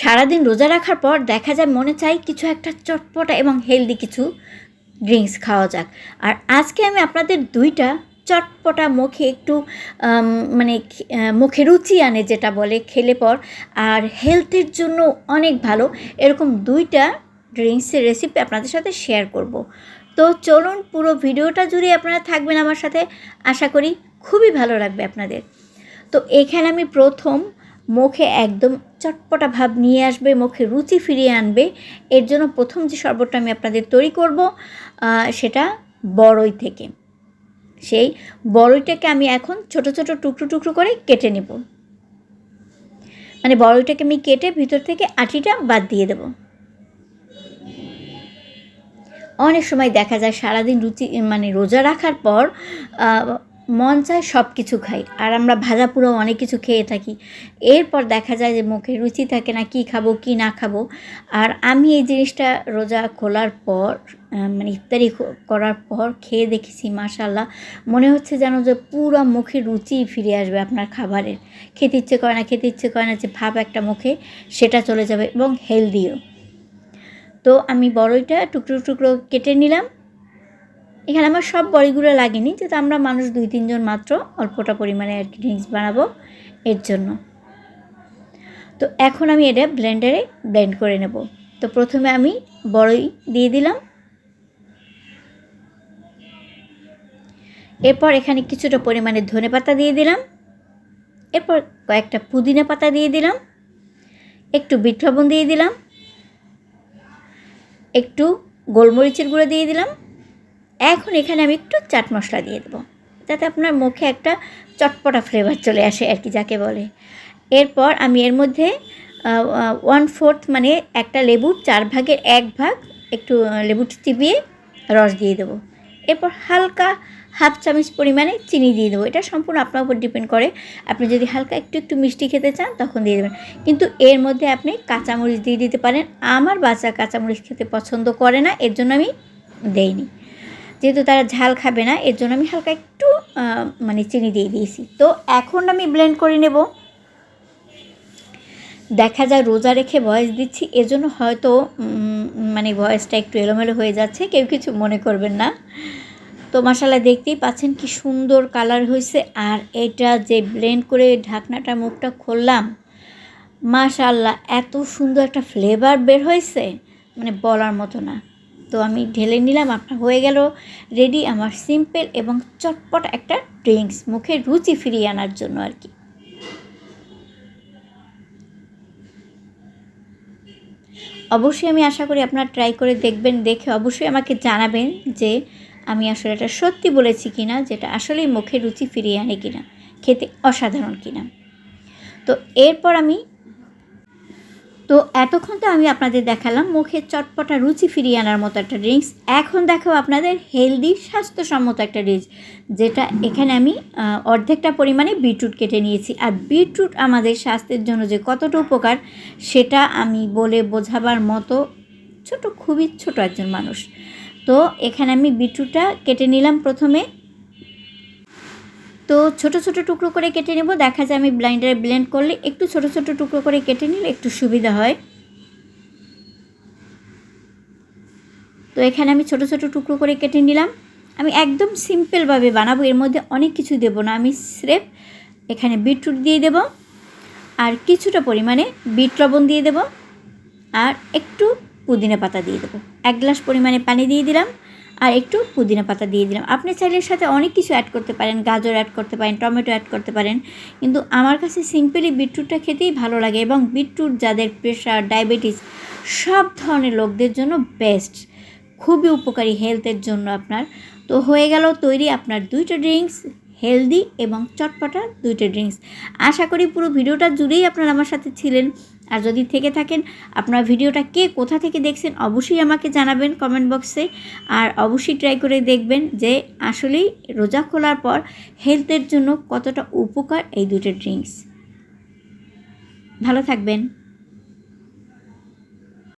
সারাদিন রোজা রাখার পর দেখা যায় মনে চাই কিছু একটা চটপটা এবং হেলদি কিছু ড্রিঙ্কস খাওয়া যাক। আর আজকে আমি আপনাদের দুইটা চটপটা মুখে একটু মানে মুখে রুচি আনে যেটা বলে খেলে পর। আর হেলথের জন্য অনেক ভালো। এরকম দুইটা ড্রিঙ্কসের রেসিপি আপনাদের সাথে শেয়ার করব। তো চলুন পুরো ভিডিওটা জুড়ে আপনারা থাকবেন আমার সাথে। আশা করি খুবই ভালো লাগবে আপনাদের। তো এখানে আমি প্রথম মুখে একদম চটপটা ভাব নিয়ে আসবে, মুখে রুচি ফিরিয়ে আনবে। এর জন্য প্রথম যে শরবতটা আমি আপনাদের তৈরি করব সেটা বড়ই থেকে। সেই বড়ইটাকে আমি এখন ছোট ছোট টুকরো টুকরো করে কেটে নেব। মানে বড়ইটাকে আমি কেটে ভিতর থেকে আটিটা বাদ দিয়ে দেব। অনেক সময় দেখা যায় সারাদিন রুচি মানে রোজা রাখার পর মন চায় সব কিছু খাই। আর আমরা ভাজা পুরো অনেক কিছু খেয়ে থাকি। এরপর দেখা যায় যে মুখে রুচি থাকে না কি খাব, কি না খাব। আর আমি এই জিনিসটা রোজা খোলার পর মানে ইফতারি করার পর খেয়ে দেখেছি মাশাল্লাহ মনে হচ্ছে যেন যে পুরো মুখে রুচি ফিরে আসবে আপনার খাবারের। খেতে ইচ্ছে করে না, খেতে ইচ্ছে করে না যে ভাব একটা মুখে সেটা চলে যাবে এবং হেলদিও তো আমি বড়ইটা টুকরো টুকরো কেটে নিলাম। এখানে আমার সব বড়িগুলো লাগেনি, যেহেতু আমরা মানুষ দুই তিনজন মাত্র, অল্পটা পরিমাণে আর কি ড্রিঙ্কস বানাবো এর জন্য। তো এখন আমি এটা ব্লেন্ডারে ব্লেন্ড করে নেব। তো প্রথমে আমি বড়ই দিয়ে দিলাম। এরপর এখানে কিছুটা পরিমাণে ধনে পাতা দিয়ে দিলাম। এরপর কয়েকটা পুদিনা পাতা দিয়ে দিলাম। একটু বিট লবণ দিয়ে দিলাম। একটু গোলমরিচের গুঁড়ো দিয়ে দিলাম। এখন এখানে আমি একটু চাট মশলা দিয়ে দেবো। যাতে আপনার মুখে একটা চটপটা ফ্লেভার চলে আসে আর কি, যাকে বলে। এরপর আমি এর মধ্যে ওয়ান ফোর্থ মানে একটা লেবুর চার ভাগের এক ভাগ একটু লেবু চিবিয়ে রস দিয়ে দেবো। এরপর হালকা হাফ চামচ পরিমাণে চিনি দিয়ে দেবো। এটা সম্পূর্ণ আপনার উপর ডিপেন্ড করে। আপনি যদি হালকা একটু একটু মিষ্টি খেতে চান, তখন দিয়ে দেবেন। কিন্তু এর মধ্যে আপনি কাঁচামরিচ দিয়ে দিতে পারেন। আমার বাচ্চা কাঁচামরিচ খেতে পছন্দ করে না, এর জন্য আমি দেইনি। যেহেতু তারা ঝাল খাবে না, এর জন্য আমি হালকা একটু মানে চিনি দিয়ে দিয়েছি। তো এখন আমি ব্লেন্ড করে নেব। দেখা যায় রোজা রেখে ভয়েস দিচ্ছি এজন্য হয়তো মানে ভয়েসটা একটু এলোমেলো হয়ে যাচ্ছে, কেউ কিছু মনে করবেন না। তো মশালা দেখতেই পাচ্ছেন কি সুন্দর কালার হয়েছে আর এটা যে ব্লেন্ড করে ঢাকনাটা, মুখটা খুললাম মাশাল্লাহ এত সুন্দর একটা ফ্লেভার বের হয়েছে মানে বলার মতো না। তো আমি ঢেলে নিলাম, আপনার হয়ে গেল। রেডি আমার সিম্পল এবং চটপট একটা ড্রিঙ্কস, মুখে রুচি ফিরিয়ে আনার জন্য আর কি। অবশ্যই আমি আশা করি আপনারা ট্রাই করে দেখবেন, দেখে অবশ্যই আমাকে জানাবেন যে আমি আসলে এটা সত্যি বলেছি কিনা, যেটা আসলেই মুখে রুচি ফিরিয়ে আনে কিনা, খেতে অসাধারণ কিনা। তো এরপর আমি তো এতক্ষণ তো আমি আপনাদের দেখালাম মুখে চটপটা রুচি ফিরিয়ে আনার মতো একটা ড্রিঙ্কস এখন দেখাবো আপনাদের হেলদি স্বাস্থ্যসম্মত একটা ড্রিঙ্কস যেটা এখানে আমি অর্ধেকটা পরিমাণে বিটরুট কেটে নিয়েছি। আর বিটরুট আমাদের স্বাস্থ্যের জন্য যে কতটা উপকার, সেটা আমি বলে বোঝাবার মতো ছোট, খুবই ছোট একজন মানুষ। তো এখানে আমি বিটরুটটা কেটে নিলাম প্রথমে। তো ছোট ছোট টুকরো করে কেটে নেব। দেখা যায় আমি ব্লাইন্ডারে ব্লেন্ড করলে একটু ছোট ছোট টুকরো করে কেটে নিলে একটু সুবিধা হয়। তো এখানে আমি ছোট ছোট টুকরো করে কেটে নিলাম। আমি একদম সিম্পলভাবে বানাবো, এর মধ্যে অনেক কিছু দেবো না। আমি স্রেফ এখানে বিটরুট দিয়ে দেব আর কিছুটা পরিমাণে বিট লবণ দিয়ে দেব আর একটু পুদিনা পাতা দিয়ে দেবো। এক গ্লাস পরিমাণে পানি দিয়ে দিলাম। আর একটু পুদিনা পাতা দিয়ে দিলাম। আপনি চাইলে সাথে অনেক কিছু অ্যাড করতে পারেন, গাজর অ্যাড করতে পারেন, টমেটো অ্যাড করতে পারেন। কিন্তু আমার কাছে সিম্পলি বিটরুটটা খেতেই ভালো লাগে এবং বিটরুট যাদের প্রেশার ডায়াবেটিস সব ধরনের লোকদের জন্য বেস্ট খুবই উপকারী হেলথের জন্য আপনার। তো হয়ে গেল তৈরি আপনার দুইটা ড্রিঙ্কস হেলদি এবং চটপটা দুইটা ড্রিঙ্কস। আশা করি পুরো ভিডিওটা জুড়েই আপনারা আমার সাথে ছিলেন। আর যদি থেকে থাকেন, আপনার ভিডিওটা কে কোথা থেকে দেখছেন অবশ্যই আমাকে জানাবেন কমেন্ট বক্সে আর অবশ্যই ট্রাই করে দেখবেন যে আসলেই রোজা খোলার পর হেলথের জন্য কতটা উপকার এই দুটো ড্রিঙ্কস। ভালো থাকবেন।